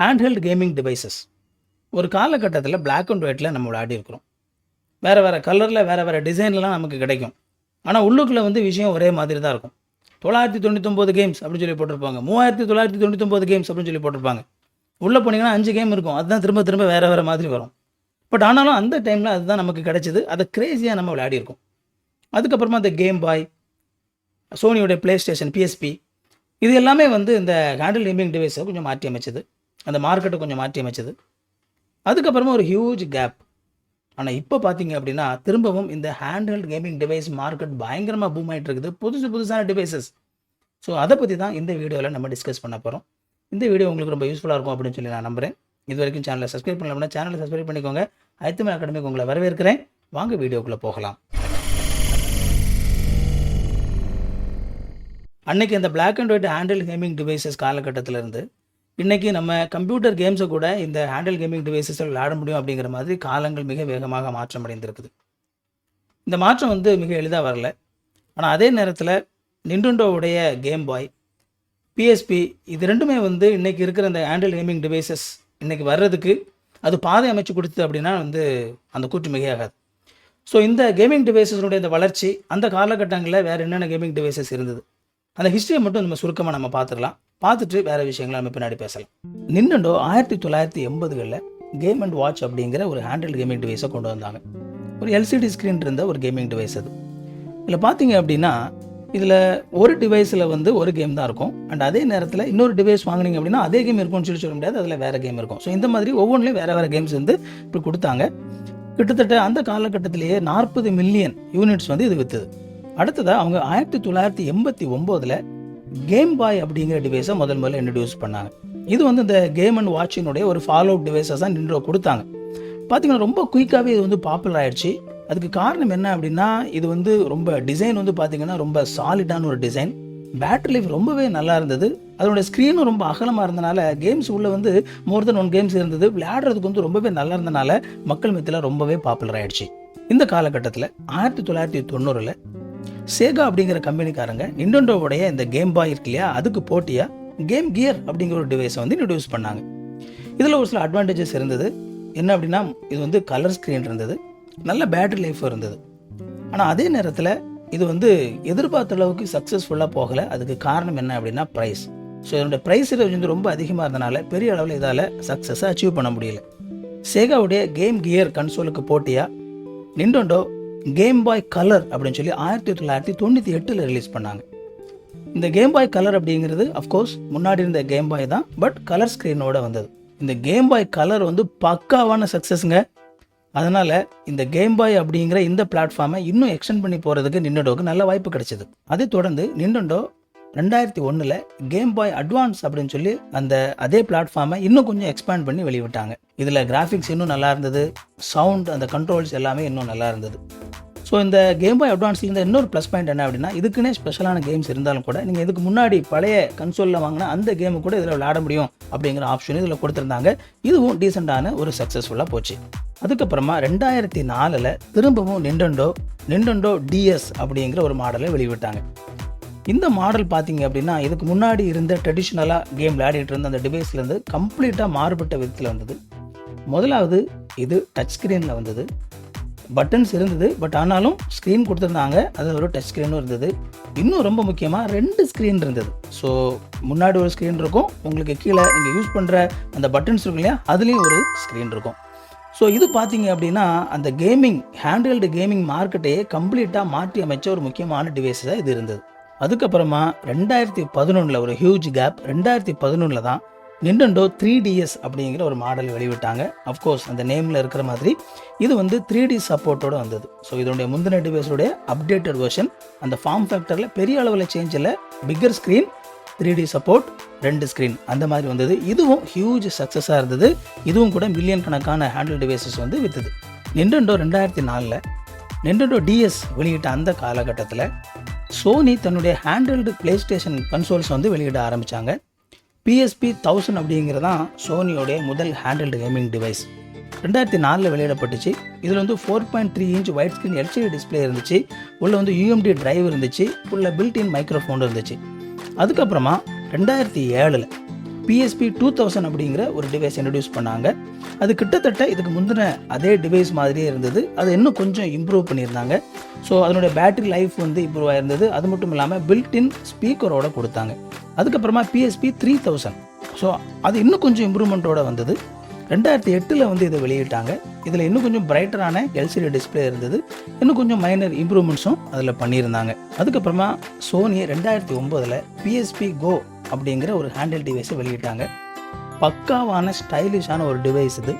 Handheld gaming devices ஒரு காலகட்டத்தில் black and ஒயிட்டில் நம்ம விளையாடி இருக்கிறோம். வேறு வேறு கலரில் வேறு வேறு டிசைன்லாம் நமக்கு கிடைக்கும். ஆனால் உள்ளுக்குள்ளே வந்து விஷயம் ஒரே மாதிரி தான் இருக்கும். தொள்ளாயிரத்தி தொண்ணூத்தொம்பது கேம்ஸ் அப்படின்னு சொல்லி போட்டிருப்பாங்க. மூவாயிரத்தி தொள்ளாயிரத்தி தொண்ணூத்தொம்பது கேம்ஸ் அப்படின்னு சொல்லி போட்டிருப்பாங்க. உள்ளே போனீங்கன்னா அஞ்சு கேம் இருக்கும். அதுதான் திரும்ப திரும்ப வேறு வேறு மாதிரி வரும். பட் ஆனாலும் அந்த டைமில் அதுதான் நமக்கு கிடைச்சிது. அதை க்ரேஸியாக நம்ம விளையாடிருக்கோம் அதுக்கப்புறமா இந்த கேம் பாய் சோனியோடைய ப்ளே ஸ்டேஷன் பிஎஸ்பி இது எல்லாமே வந்து இந்த ஹேண்டில் கேமிங் டிவைஸை கொஞ்சம் மாற்றி அமைச்சது. அந்த மார்க்கெட்டை கொஞ்சம் மாற்றி அமைச்சது. அதுக்கப்புறமா ஒரு ஹியூஜ் கேப் ஆனால் இப்போ பார்த்தீங்க அப்படின்னா திரும்பவும் இந்த ஹேண்ட்ஹெல்ட் கேமிங் டிவைஸ் மார்க்கெட் பயங்கரமாக பூம் ஆகிட்டு இருக்குது புதுசு புதுசான டிவைசஸ் ஸோ அதை பற்றி தான் இந்த வீடியோவில் நம்ம டிஸ்கஸ் பண்ண போகிறோம் இந்த வீடியோ உங்களுக்கு ரொம்ப யூஸ்ஃபுல்லாக இருக்கும் அப்படின்னு சொல்லி நான் நம்புகிறேன் இது வரைக்கும் சேனலை சப்ஸ்கிரைப் பண்ணலாம்னா சேனலை சப்ஸ்கிரைப் பண்ணிக்கோங்க. ஐத்தமிழ் அகாடமிக்கு உங்களை வரவேற்கிறேன். வாங்க வீடியோக்குள்ளே போகலாம். அன்னைக்கு இந்த black and white handheld gaming devices காலகட்டத்திலேருந்து இன்றைக்கி நம்ம கம்ப்யூட்டர் கேம்ஸை கூட இந்த ஹேண்டில் கேமிங் டிவைசஸில் விளையாட முடியும் அப்படிங்கிற மாதிரி காலங்கள் மிக வேகமாக மாற்றம் அடைந்திருக்குது. இந்த மாற்றம் வந்து மிக எளிதாக வரல. ஆனால் அதே நேரத்தில் நிண்டுண்டோவுடைய கேம் பாய் பிஎஸ்பி இது ரெண்டுமே வந்து இன்றைக்கி இருக்கிற இந்த ஹேண்டில் கேமிங் டிவைசஸ் இன்றைக்கி வர்றதுக்கு அது பாதை அமைச்சு கொடுத்தது அப்படின்னா வந்து அந்த கூற்று மிகையாகாது. ஸோ இந்த கேமிங் டிவைசஸ்னுடைய இந்த வளர்ச்சி அந்த காலகட்டங்களில் வேறு என்னென்ன கேமிங் டிவைசஸ் இருந்தது? அந்த ஹிஸ்ட்ரியை மட்டும் நம்ம சுருக்கமாக நம்ம பார்த்துக்கலாம் பார்த்துட்டு வேறு விஷயங்களை நம்ம பின்னாடி பேசலாம். நின்னண்டோ ஆயிரத்தி தொள்ளாயிரத்தி எண்பதுகளில் கேம் அண்ட் வாட்ச் அப்படிங்கிற ஒரு ஹேண்டில் கேமிங் டிவைஸை கொண்டு வந்தாங்க. ஒரு எல்சிடி ஸ்க்ரீன் இருந்த ஒரு கேமிங் டிவைஸ் அது. இதில் பார்த்தீங்க அப்படின்னா இதில் ஒரு டிவைஸில் வந்து ஒரு கேம் தான் இருக்கும். அண்ட் அதே நேரத்தில் இன்னொரு டிவைஸ் வாங்குனீங்க அப்படின்னா அதே கேம் இருக்கும்னு சொல்லி சொல்ல முடியாது. அதில் வேறு கேம் இருக்கும். ஸோ இந்த மாதிரி ஒவ்வொன்றிலையும் வேறு வேறு கேம்ஸ் வந்து இப்படி கொடுத்தாங்க. கிட்டத்தட்ட அந்த காலகட்டத்திலேயே நாற்பது மில்லியன் யூனிட்ஸ் வந்து இது விற்றுது அடுத்ததாக அவங்க ஆயிரத்தி தொள்ளாயிரத்தி எண்பத்தி ஒம்போதில் கேம் பாய் அப்படிங்கிற டிவைஸை முதல் முதல்ல இன்ட்ரடியூஸ் பண்ணாங்க. இது வந்து இந்த கேம் அண்ட் வாட்சினுடைய ஒரு ஃபாலோ அப் டிவைஸஸ் தான் நின்று கொடுத்தாங்க. பார்த்தீங்கன்னா ரொம்ப குயிக்காகவே இது வந்து பாப்புலர் ஆயிடுச்சு. அதுக்கு காரணம் என்ன அப்படின்னா இது வந்து ரொம்ப டிசைன் வந்து பார்த்தீங்கன்னா ரொம்ப சாலிடான ஒரு டிசைன் பேட்டரி லைஃப் ரொம்பவே நல்லா இருந்தது. அதனோட ஸ்க்ரீனும் ரொம்ப அகலமாக இருந்தனால கேம்ஸ் உள்ள வந்து மோர் தென் ஒன் கேம்ஸ் இருந்தது. விளையாடுறதுக்கு வந்து ரொம்பவே நல்லா இருந்தனால மக்கள் மத்தியில் ரொம்பவே பாப்புலர் ஆயிடுச்சு. இந்த காலகட்டத்தில் ஆயிரத்தி தொள்ளாயிரத்தி தொண்ணூறில் சேகா அப்படிங்கிற கம்பெனிக்காரங்க நிண்டோண்டோவுடைய இந்த கேம் பாய் இருக்கு இல்லையா? அதுக்கு போட்டியாக கேம் கியர் அப்படிங்கிற ஒரு டிவைஸை வந்து இன்ட்ரடியூஸ் பண்ணாங்க. இதில் ஒரு சில அட்வான்டேஜஸ் இருந்தது. என்ன அப்படின்னா இது வந்து கலர் ஸ்க்ரீன் இருந்தது. நல்ல பேட்டரி லைஃப் இருந்தது. ஆனால் அதே நேரத்தில் இது வந்து எதிர்பார்த்த அளவுக்கு சக்ஸஸ்ஃபுல்லாக போகலை. அதுக்கு காரணம் என்ன அப்படின்னா ப்ரைஸ் ஸோ இதனுடைய ப்ரைஸ் வந்து ரொம்ப அதிகமாக இருந்தனால பெரிய அளவில் இதால் சக்ஸஸை அச்சீவ் பண்ண முடியல. சேகாவுடைய கேம் கியர் கன்சோலுக்கு போட்டியாக நிண்டோண்டோ கேம் பாய் கலர் அப்படின்னு சொல்லி ஆயிரத்தி தொள்ளாயிரத்தி தொண்ணூற்றி எட்டில் ரிலீஸ் பண்ணாங்க. இந்த கேம் பாய் கலர் அப்படிங்கிறது அஃப்கோர்ஸ் முன்னாடி இருந்த கேம் பாய் தான் பட் கலர் ஸ்க்ரீனோட வந்தது. இந்த கேம் பாய் கலர் வந்து பக்காவான சக்ஸஸ்ங்க அதனால் இந்த கேம் பாய் அப்படிங்கிற இந்த பிளாட்ஃபார்மை இன்னும் எக்ஸ்டெண்ட் பண்ணி போகிறதுக்கு நிண்டோக்கு நல்ல வாய்ப்பு கிடைச்சது. அதை தொடர்ந்து நிண்டோ ரெண்டாயிரத்தி ஒன்றில் கேம் பாய் அட்வான்ஸ் அப்படின்னு சொல்லி அந்த அதே பிளாட்ஃபார்மை இன்னும் கொஞ்சம் எக்ஸ்பேண்ட் பண்ணி வெளியிட்டாங்க. இதில் கிராஃபிக்ஸ் இன்னும் நல்லா இருந்தது. சவுண்ட் அந்த கண்ட்ரோல்ஸ் எல்லாமே இன்னும் நல்லா இருந்தது. ஸோ இந்த கேம் பாய் அட்வான்ஸில் இருந்த இன்னொரு ப்ளஸ் பாயிண்ட் என்ன அப்படின்னா இதுக்குன்னே ஸ்பெஷலான கேம்ஸ் இருந்தாலும் கூட நீங்கள் இதுக்கு முன்னாடி பழைய கன்சோலில் வாங்கினா அந்த கேமு கூட இதில் விளையாட முடியும் அப்படிங்கிற ஆப்ஷன் இதில் கொடுத்துருந்தாங்க. இதுவும் டீசெண்டான ஒரு சக்ஸஸ்ஃபுல்லாக போச்சு. அதுக்கப்புறமா ரெண்டாயிரத்தி நாலில் திரும்பவும் நிண்டண்டோ நிண்டண்டோ டிஎஸ் அப்படிங்கிற ஒரு மாடலை வெளியிட்டாங்க. இந்த மாடல் பார்த்தீங்க அப்படின்னா இதுக்கு முன்னாடி இருந்த ட்ரெடிஷ்னலாக கேம் விளையாடிட்டு இருந்த அந்த டிவைஸ்லேருந்து கம்ப்ளீட்டாக மாறுபட்ட விதத்தில் வந்தது. முதலாவது இது டச் ஸ்க்ரீனில் வந்தது. பட்டன்ஸ் இருந்தது பட் ஆனாலும் ஸ்க்ரீன் கொடுத்துருந்தாங்க. அது ஒரு டச் ஸ்க்ரீனும் இருந்தது. இன்னும் ரொம்ப முக்கியமாக ரெண்டு ஸ்க்ரீன் இருந்தது. ஸோ முன்னாடி ஒரு ஸ்க்ரீன் இருக்கும். உங்களுக்கு கீழே நீங்கள் யூஸ் பண்ணுற அந்த பட்டன்ஸ் இருக்கும் இல்லையா அதுலேயும் ஒரு ஸ்க்ரீன் இருக்கும். ஸோ இது பார்த்தீங்க அப்படின்னா அந்த கேமிங் ஹேண்ட்ஹெல்டு கேமிங் மார்க்கெட்டையே கம்ப்ளீட்டாக மாற்றி அமைச்ச ஒரு முக்கியமான டிவைஸ் தான் இது இருந்தது. அதுக்கப்புறமா ரெண்டாயிரத்தி பதினொன்றில் ஒரு ஹியூஜ் கேப் ரெண்டாயிரத்தி பதினொன்றில் தான் நிண்டண்டோ த்ரீ டிஎஸ் அப்படிங்கிற ஒரு மாடல் வெளிவிட்டாங்க அஃப்கோர்ஸ் அந்த நேமில் இருக்கிற மாதிரி இது வந்து த்ரீ டி சப்போர்ட்டோட வந்தது. ஸோ இதனுடைய முந்தின டிவைஸோடைய அப்டேட்டட் வெர்ஷன் அந்த ஃபார்ம் ஃபேக்டரில் பெரிய அளவில் சேஞ்ச் இல்லை. Bigger screen three D support ரெண்டு ஸ்க்ரீன் அந்த மாதிரி வந்தது. இதுவும் ஹியூஜ் சக்ஸஸாக இருந்தது. இதுவும் கூட மில்லியன் கணக்கான ஹேண்டில் டிவைசஸ் வந்து விற்றுது நிண்டண்டோ ரெண்டாயிரத்தி நாலில் நிண்டண்டோ டிஎஸ் வெளியிட்ட அந்த காலகட்டத்தில் சோனி தன்னுடைய ஹேண்டில்டு ப்ளே ஸ்டேஷன் கன்சோல்ஸ் வந்து வெளியிட ஆரம்பித்தாங்க பிஎஸ்பி தௌசண்ட் அப்படிங்கிறதான் சோனியோடைய முதல் ஹேண்டில்டு கேமிங் டிவைஸ் ரெண்டாயிரத்தி நாலில் வெளியிடப்பட்டுச்சு. இதில் வந்து four point three inch white screen LCD display இருந்துச்சு. உள்ளே வந்து யூஎம்டி டிரைவ் இருந்துச்சு. உள்ள பில்ட் இன் மைக்ரோஃபோன் இருந்துச்சு. அதுக்கப்புறமா ரெண்டாயிரத்தி ஏழில் பிஎஸ்பி டூ தௌசண்ட் அப்படிங்கிற ஒரு டிவைஸ் இன்ட்ரடியூஸ் பண்ணாங்க. அது கிட்டத்தட்ட இதுக்கு முந்தின அதே டிவைஸ் மாதிரியே இருந்தது. அது இன்னும் கொஞ்சம் இம்ப்ரூவ் பண்ணியிருந்தாங்க. ஸோ அதனுடைய பேட்டரி லைஃப் வந்து இம்ப்ரூவ் ஆயிருந்தது. அது மட்டும் இல்லாமல் பில்ட்-இன் ஸ்பீக்கரோட கொடுத்தாங்க. அதுக்கப்புறமா பிஎஸ்பி த்ரீ தௌசண்ட் ஸோ அது இன்னும் கொஞ்சம் இம்ப்ரூவ்மெண்ட்டோட வந்தது. ரெண்டாயிரத்தி எட்டில் வந்து இதை வெளியிட்டாங்க. இதில் இன்னும் கொஞ்சம் பிரைட்டரான எல்சிடி டிஸ்ப்ளே இருந்தது. இன்னும் கொஞ்சம் மைனர் இம்ப்ரூவ்மெண்ட்ஸும் அதில் பண்ணியிருந்தாங்க. அதுக்கப்புறமா சோனி ரெண்டாயிரத்தி ஒம்போதில் பிஎஸ்பி கோ அப்படிங்கிற ஒரு ஹேண்டில் டிவைஸை வெளியிட்டாங்க. பக்காவான ஸ்டைலிஷான ஒரு டிவைஸ் இது.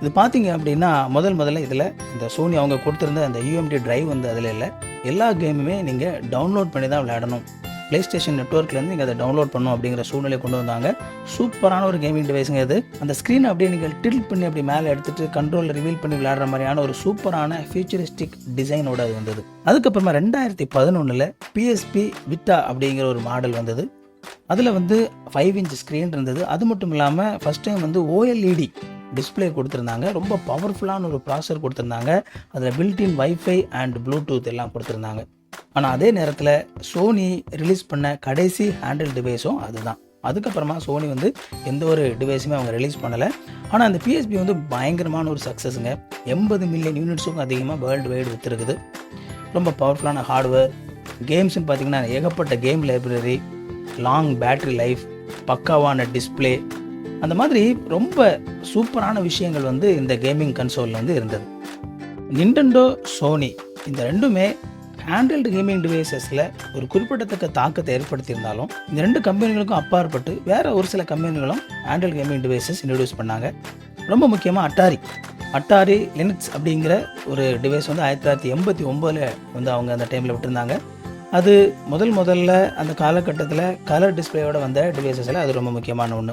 இது பார்த்தீங்க அப்படின்னா முதல் முதல்ல இதில் இந்த சோனி அவங்க கொடுத்துருந்த அந்த யூஎம்டி டிரைவ் வந்து அதில் இல்லை. எல்லா கேமுமே நீங்கள் டவுன்லோட் பண்ணி தான் விளையாடணும். ப்ளே ஸ்டேஷன் நெட்ஒர்க்லேருந்து நீங்கள் அதை டவுன்லோட் பண்ணணும் அப்படிங்கிற சூழ்நிலை கொண்டு வந்தாங்க. சூப்பரான ஒரு கேமிங் டிவைஸுங்க இது. அந்த ஸ்க்ரீனை அப்படியே நீங்கள் டில்ட் பண்ணி அப்படி மேலே எடுத்துகிட்டு கண்ட்ரோலில் ரிவீல் பண்ணி விளையாடுற மாதிரியான ஒரு சூப்பரான ஃபியூச்சரிஸ்டிக் டிசைனோட அது வந்தது. அதுக்கப்புறமா ரெண்டாயிரத்தி பதினொன்றில் பிஎஸ்பி விட்டா அப்படிங்கிற ஒரு மாடல் வந்தது. அதில் வந்து ஃபைவ் இன்ச் ஸ்க்ரீன் இருந்தது. அது மட்டும் இல்லாமல் ஃபஸ்ட் டைம் வந்து ஓஎல்இடி டிஸ்ப்ளே கொடுத்துருந்தாங்க. ரொம்ப பவர்ஃபுல்லான ஒரு ப்ராசர் கொடுத்துருந்தாங்க. அதில் பில்டின் வைஃபை அண்ட் ப்ளூடூத் எல்லாம் கொடுத்துருந்தாங்க. ஆனால் அதே நேரத்தில் சோனி ரிலீஸ் பண்ண கடைசி ஹேண்டில் டிவைஸும் அதுதான். அதுக்கப்புறமா சோனி வந்து எந்த ஒரு டிவைஸுமே அவங்க ரிலீஸ் பண்ணலை. ஆனால் அந்த பிஎஸ்பி வந்து பயங்கரமான ஒரு சக்ஸஸுங்க எண்பது மில்லியன் யூனிட்ஸுக்கும் அதிகமாக வேர்ல்டு வைடு விற்றுருக்குது ரொம்ப பவர்ஃபுல்லான ஹார்ட்வேர் கேம்ஸ்னு பார்த்தீங்கன்னா ஏகப்பட்ட game library long battery life பக்காவான டிஸ்ப்ளே அந்த மாதிரி ரொம்ப சூப்பரான விஷயங்கள் வந்து இந்த கேமிங் கன்சோலில் வந்து இருந்தது. நிண்டண்டோ சோனி இந்த ரெண்டுமே ஹேண்டில்டு கேமிங் டிவைசஸில் ஒரு குறிப்பிடத்தக்க தாக்கத்தை ஏற்படுத்தியிருந்தாலும் இந்த ரெண்டு கம்பெனிகளுக்கும் அப்பாற்பட்டு வேறு ஒரு சில கம்பெனிகளும் ஹேண்டில் கேமிங் டிவைசஸ் இன்ட்ரடியூஸ் பண்ணாங்க. ரொம்ப முக்கியமாக அட்டாரி அட்டாரி லினக்ஸ் அப்படிங்கிற ஒரு டிவைஸ் வந்து ஆயிரத்தி தொள்ளாயிரத்தி எண்பத்தி ஒம்போதில் வந்து அவங்க அந்த டைமில் விட்டுருந்தாங்க. அது முதல் முதல்ல அந்த காலகட்டத்தில் கலர் டிஸ்பிளேயோட வந்த டிவைசஸில் அது ரொம்ப முக்கியமான ஒன்று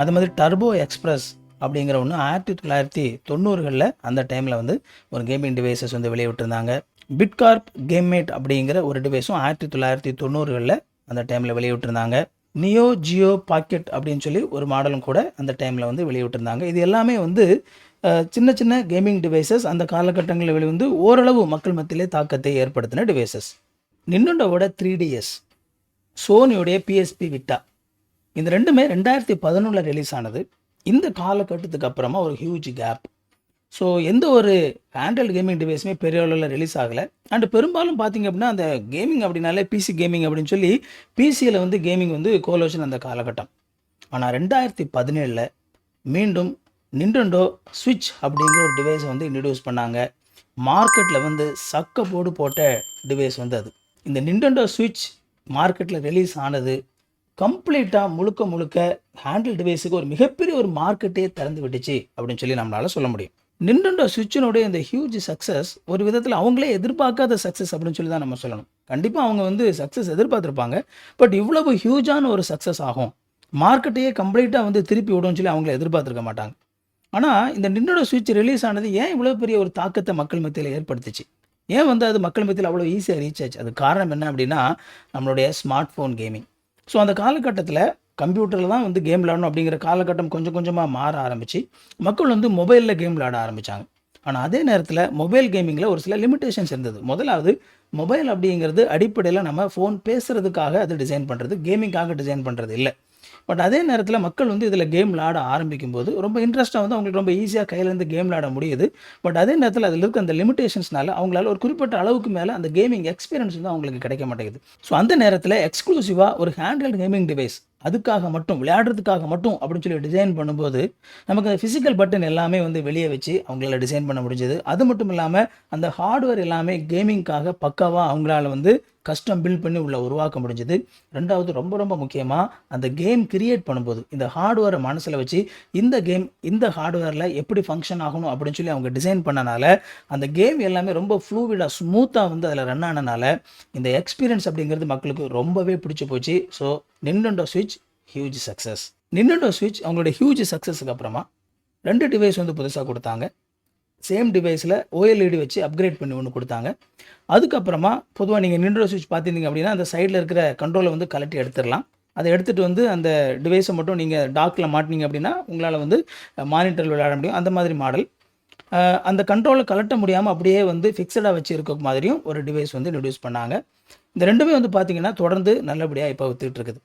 அது மாதிரி டர்போ எக்ஸ்ப்ரெஸ் அப்படிங்கிற ஒன்று ஆயிரத்தி தொள்ளாயிரத்தி தொண்ணூறுகளில் அந்த டைமில் வந்து ஒரு கேமிங் டிவைசஸ் வந்து வெளியிட்டிருந்தாங்க. பிட்கார்ப் கேம்மேட் அப்படிங்கிற ஒரு டிவைஸும் ஆயிரத்தி தொள்ளாயிரத்தி தொண்ணூறுகளில் அந்த டைமில் வெளியிட்டிருந்தாங்க. நியோ ஜியோ பாக்கெட் அப்படின்னு சொல்லி ஒரு மாடலும் கூட அந்த டைமில் வந்து வெளியிட்டிருந்தாங்க. இது எல்லாமே வந்து சின்ன சின்ன கேமிங் டிவைசஸ் அந்த காலகட்டங்களில் வெளிவந்து ஓரளவு மக்கள் மத்தியிலே தாக்கத்தை ஏற்படுத்தின டிவைசஸ் நின்னுண்டோட த்ரீ டிஎஸ் சோனியோடைய பிஎஸ்பி விட்டா. இந்த ரெண்டுமே ரெண்டாயிரத்தி பதினொன்றில் ரிலீஸ் ஆனது. இந்த காலகட்டத்துக்கு அப்புறமா ஒரு ஹியூஜ் கேப் ஸோ எந்த ஒரு ஹேண்டல் கேமிங் டிவைஸுமே பெரிய அளவில் ரிலீஸ் ஆகலை. அண்ட் பெரும்பாலும் பார்த்தீங்க அப்படின்னா அந்த கேமிங் அப்படின்னாலே பிசி கேமிங் அப்படின்னு சொல்லி பிசியில் வந்து கேமிங் வந்து கோலோஷன் அந்த காலகட்டம். ஆனால் ரெண்டாயிரத்தி பதினேழில் மீண்டும் நிண்டண்டோ ஸ்விட்ச் அப்படிங்கிற ஒரு டிவைஸை வந்து இன்ட்ரடியூஸ் பண்ணாங்க. மார்க்கெட்டில் வந்து சக்க போடு போட்ட டிவைஸ் வந்து அது. இந்த நிண்டண்டோ சுவிட்ச் மார்க்கெட்டில் ரிலீஸ் ஆனது கம்ப்ளீட்டாக முழுக்க முழுக்க ஹேண்டில் டிவைஸுக்கு ஒரு மிகப்பெரிய ஒரு மார்க்கெட்டே திறந்து விட்டுச்சு அப்படின்னு சொல்லி நம்மளால் சொல்ல முடியும். நிண்டண்டோ சுவிட்சினுடைய இந்த ஹியூஜ் சக்ஸஸ் ஒரு விதத்தில் அவங்களே எதிர்பார்க்காத சக்ஸஸ் அப்படின்னு சொல்லி தான் நம்ம சொல்லணும். கண்டிப்பாக அவங்க வந்து சக்ஸஸ் எதிர்பார்த்துருப்பாங்க. பட் இவ்வளவு ஹியூஜான ஒரு சக்ஸஸ் ஆகும். மார்க்கெட்டையே கம்ப்ளீட்டாக வந்து திருப்பி விடும்னு சொல்லி அவங்கள எதிர்பார்த்துருக்க மாட்டாங்க. ஆனால் இந்த நிண்டோட சுவிட்ச் ரிலீஸ் ஆனது ஏன் இவ்வளோ பெரிய ஒரு தாக்கத்தை மக்கள் மத்தியில் ஏற்படுத்துச்சு? ஏன் வந்து அது மக்கள் மத்தியில் அவ்வளோ ஈஸியாக ரீச் ஆச்சு? அது காரணம் என்ன அப்படின்னா நம்மளுடைய ஸ்மார்ட் ஃபோன் கேமிங் ஸோ அந்த காலகட்டத்தில் கம்ப்யூட்டரில் தான் வந்து கேம் விளாடணும் அப்படிங்கிற காலகட்டம் கொஞ்சம் கொஞ்சமாக மாற ஆரம்பிச்சு மக்கள் வந்து மொபைலில் கேம் விளாட ஆரம்பித்தாங்க ஆனால் அதே நேரத்தில் மொபைல் கேமிங்கில் ஒரு சில லிமிடேஷன்ஸ் இருந்தது. முதலாவது மொபைல் அப்படிங்கிறது அடிப்படையில் நம்ம ஃபோன் பேசுகிறதுக்காக அது டிசைன் பண்ணுறது கேமிங்காக டிசைன் பண்ணுறது இல்லை. பட் அதே நேரத்தில் மக்கள் வந்து இதில் கேம் விளாட ஆரம்பிக்கும் போது ரொம்ப இன்ட்ரெஸ்ட்டாக வந்து அவங்களுக்கு ரொம்ப ஈஸியாக கையிலேருந்து கேம் விளாட முடியுது. பட் அதே நேரத்தில் அதில் இருக்க அந்த லிமிடேஷன்ஸ்னால அவங்களால ஒரு குறிப்பிட்ட அளவுக்கு மேலே அந்த கேமிங் எக்ஸ்பீரியன்ஸ் வந்து அவங்களுக்கு கிடைக்க மாட்டேங்குது. ஸோ அந்த நேரத்தில் எக்ஸ்க்ளூசிவாக ஒரு ஹேண்ட்ஹெல்ட் கேமிங் டிவைஸ் அதுக்காக மட்டும் விளையாடுறதுக்காக மட்டும் அப்படின்னு சொல்லி டிசைன் பண்ணும்போது நமக்கு அந்த ஃபிசிக்கல் பட்டன் எல்லாமே வந்து வெளியே வச்சு அவங்களால டிசைன் பண்ண முடிஞ்சது. அது மட்டும் இல்லாமல் அந்த ஹார்ட்வேர் எல்லாமே கேமிங்க்காக பக்காவாக அவங்களால வந்து கஸ்டம் பில்ட் பண்ணி உள்ள உருவாக்க முடிஞ்சது. ரெண்டாவது ரொம்ப ரொம்ப முக்கியமாக அந்த கேம் கிரியேட் பண்ணும்போது இந்த ஹார்ட்வேரை மனசில் வச்சு இந்த கேம் இந்த ஹார்ட்வேரில் எப்படி ஃபங்க்ஷன் ஆகணும் அப்படின்னு சொல்லி அவங்க டிசைன் பண்ணனால அந்த கேம் எல்லாமே ரொம்ப ஃப்ளூவிடாக ஸ்மூத்தாக வந்து அதில் ரன் ஆனனால இந்த எக்ஸ்பீரியன்ஸ் அப்படிங்கிறது மக்களுக்கு ரொம்பவே பிடிச்சி போச்சு. ஸோ நிண்டோ ஸ்விட்ச் ஹியூஜ் சக்ஸஸ் நிண்டோ ஸ்விட்ச் அவங்களோட ஹியூஜ் சக்ஸஸுக்கு அப்புறமா ரெண்டு டிவைஸ் வந்து புதுசாக கொடுத்தாங்க. சேம் டிவைஸில் ஓஎல்இடி வச்சு அப்கிரேட் பண்ணி ஒன்று கொடுத்தாங்க. அதுக்கப்புறமா பொதுவாக நீங்கள் நிண்டோ ஸ்விட்ச் பார்த்துருந்தீங்க அப்படின்னா அந்த சைடில் இருக்கிற கண்ட்ரோலை வந்து கலட்டி எடுத்துடலாம். அதை எடுத்துகிட்டு வந்து அந்த டிவைஸை மட்டும் நீங்கள் டாக்கில் மாட்டினீங்க அப்படின்னா உங்களால் வந்து மானிட்டரில் விளையாட முடியும். அந்த மாதிரி மாடல் அந்த கண்ட்ரோலை கலட்ட முடியாமல் அப்படியே வந்து ஃபிக்ஸடாக வச்சு இருக்க மாதிரியும் ஒரு டிவைஸ் வந்து இன்ட்ரடியூஸ் பண்ணாங்க. இந்த ரெண்டுமே வந்து பார்த்தீங்கன்னா தொடர்ந்து நல்லபடியாக இப்போ வித்துட்டு இருக்குது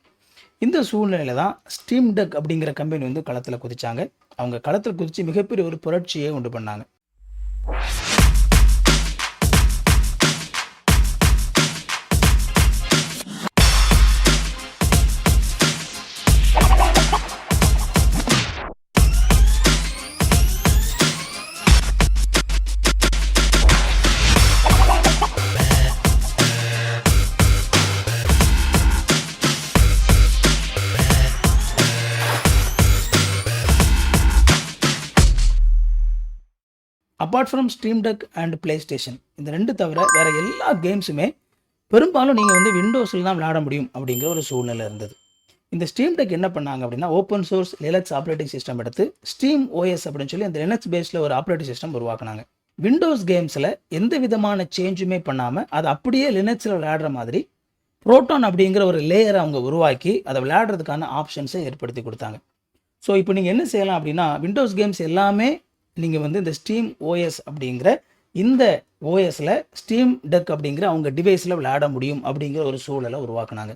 இந்த சூழ்நிலையில் தான் ஸ்டீம் டெக் அப்படிங்கிற கம்பெனி வந்து களத்தில் குதித்தாங்க அவங்க களத்தில் குதித்து மிகப்பெரிய ஒரு புரட்சியை உண்டு பண்ணாங்க. Apart from Steam Deck and PlayStation இந்த ரெண்டு தவிர வேறு எல்லா கேம்ஸுமே பெரும்பாலும் நீங்கள் வந்து விண்டோஸில் தான் விளையாட முடியும் அப்படிங்கிற ஒரு சூழ்நிலை இருந்தது. இந்த ஸ்டீம் டெக் என்ன பண்ணாங்க அப்படின்னா open source Linux operating system எடுத்து ஸ்டீம் ஓஎஸ் அப்படின்னு சொல்லி அந்த லினக்ஸ் பேஸில் ஒரு ஆப்ரேட்டிங் சிஸ்டம் உருவாக்குனாங்க. விண்டோஸ் கேம்ஸில் எந்த விதமான சேஞ்சுமே பண்ணாமல் அதை அப்படியே லினக்ஸில் விளையாடுற மாதிரி ப்ரோட்டான் அப்படிங்கிற ஒரு லேயரை அவங்க உருவாக்கி அதை விளையாடுறதுக்கான ஆப்ஷன்ஸை ஏற்படுத்தி கொடுத்தாங்க. ஸோ இப்போ நீங்கள் என்ன செய்யலாம் அப்படின்னா விண்டோஸ் கேம்ஸ் எல்லாமே நீங்கள் வந்து இந்த ஸ்டீம் ஓஎஸ் அப்படிங்கிற இந்த ஓஎஸில் ஸ்டீம் டெக் அப்படிங்கிற அவங்க டிவைஸில் விளையாட முடியும் அப்படிங்கிற ஒரு சூழலை உருவாக்குனாங்க.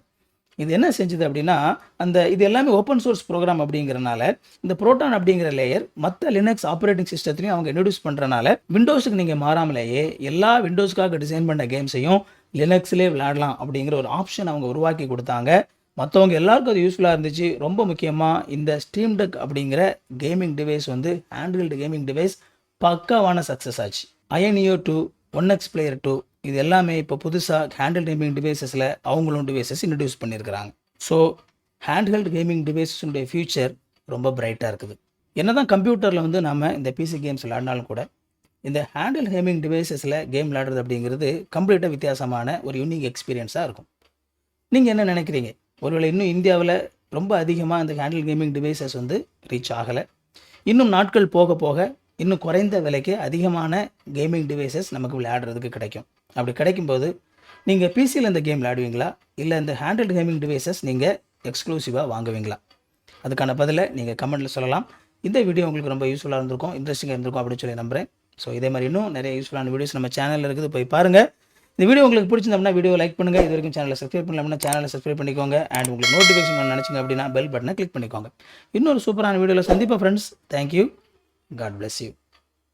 இது என்ன செஞ்சது அப்படின்னா அந்த இது எல்லாமே ஓப்பன் சோர்ஸ் ப்ரோக்ராம் அப்படிங்கிறனால இந்த ப்ரோட்டான் அப்படிங்கிற லேயர் மற்ற லினக்ஸ் ஆப்ரேட்டிங் சிஸ்டத்துலையும் அவங்க இன்ட்ரடியூஸ் பண்ணுறனால விண்டோஸுக்கு நீங்கள் மாறாமலேயே எல்லா விண்டோஸ்க்காக டிசைன் பண்ண கேம்ஸையும் லினக்ஸ்லேயே விளையாடலாம் அப்படிங்கிற ஒரு ஆப்ஷன் அவங்க உருவாக்கி கொடுத்தாங்க. மற்றவங்க எல்லாருக்கும் அது யூஸ்ஃபுல்லாக இருந்துச்சு. ரொம்ப முக்கியமாக இந்த ஸ்டீம் டெக் அப்படிங்கிற கேமிங் டிவைஸ் வந்து ஆண்ட்ராய்டு கேமிங் டிவைஸ் பக்காவான சக்ஸஸ் ஆச்சு. அயனியோ two one X player two இது எல்லாமே இப்போ புதுசாக ஹேண்டில் கேமிங் டிவைசஸில் அவங்களும் டிவைசஸ் இன்ட்ரடியூஸ் பண்ணியிருக்கிறாங்க ஸோ ஹேண்ட்ஹெல்ட் கேமிங் டிவைசஸுடைய ஃபியூச்சர் ரொம்ப பிரைட்டாக இருக்குது. என்ன தான் கம்ப்யூட்டரில் வந்து நம்ம இந்த பிசி கேம்ஸ் விளாடினாலும் கூட இந்த ஹேண்டில் கேமிங் டிவைசஸில் கேம் விளாடுறது அப்படிங்கிறது கம்ப்ளீட்டாக வித்தியாசமான ஒரு யூனிக் எக்ஸ்பீரியன்ஸாக இருக்கும். நீங்கள் என்ன நினைக்கிறீங்க? ஒருவேளை இன்னும் இந்தியாவில் ரொம்ப அதிகமாக அந்த ஹேண்டில் கேமிங் டிவைசஸ் வந்து ரீச் ஆகலை. இன்னும் நாட்கள் போக போக இன்னும் குறைந்த விலைக்கு அதிகமான கேமிங் டிவைசஸ் நமக்கு விளையாடுறதுக்கு கிடைக்கும். அப்படி கிடைக்கும்போது நீங்கள் பிசியில் இந்த கேம் விளையாடுவீங்களா? இல்லை இந்த ஹேண்டில் கேமிங் டிவைசஸ் நீங்கள் எக்ஸ்க்ளூசிவாக வாங்குவீங்களா? அதுக்கான பதிலை நீங்கள் கமெண்ட்டில் சொல்லலாம். இந்த வீடியோ உங்களுக்கு ரொம்ப யூஸ்ஃபுல்லாக இருந்திருக்கும் இன்ட்ரெஸ்டிங்காக இருந்திருக்கும் அப்படின்னு சொல்லி நம்புகிறேன் ஸோ இதே மாதிரி இன்னும் நிறைய யூஸ்ஃபுல்லான வீடியோஸ் நம்ம சேனலில் இருக்குது. போய் பாருங்கள் இந்த வீடியோ உங்களுக்கு பிடிச்சிருந்தோம்னா வீடியோ லைக் பண்ணுங்கள் இது வரைக்கும் சேனலை சப்ஸ்கிரைப் பண்ணலாம்னா சேனலை சப்ஸ்கிரைப் பண்ணிக்கோங்க. அண்ட் உங்களுக்கு நோட்டிஃபிகேஷன் நினச்சிங்க அப்படின்னா பெல் பட்டனை கிளிக் பண்ணிக்கோங்க. இன்னொரு சூப்பரான வீடியோவில் சந்திப்போம் friends thank you God bless you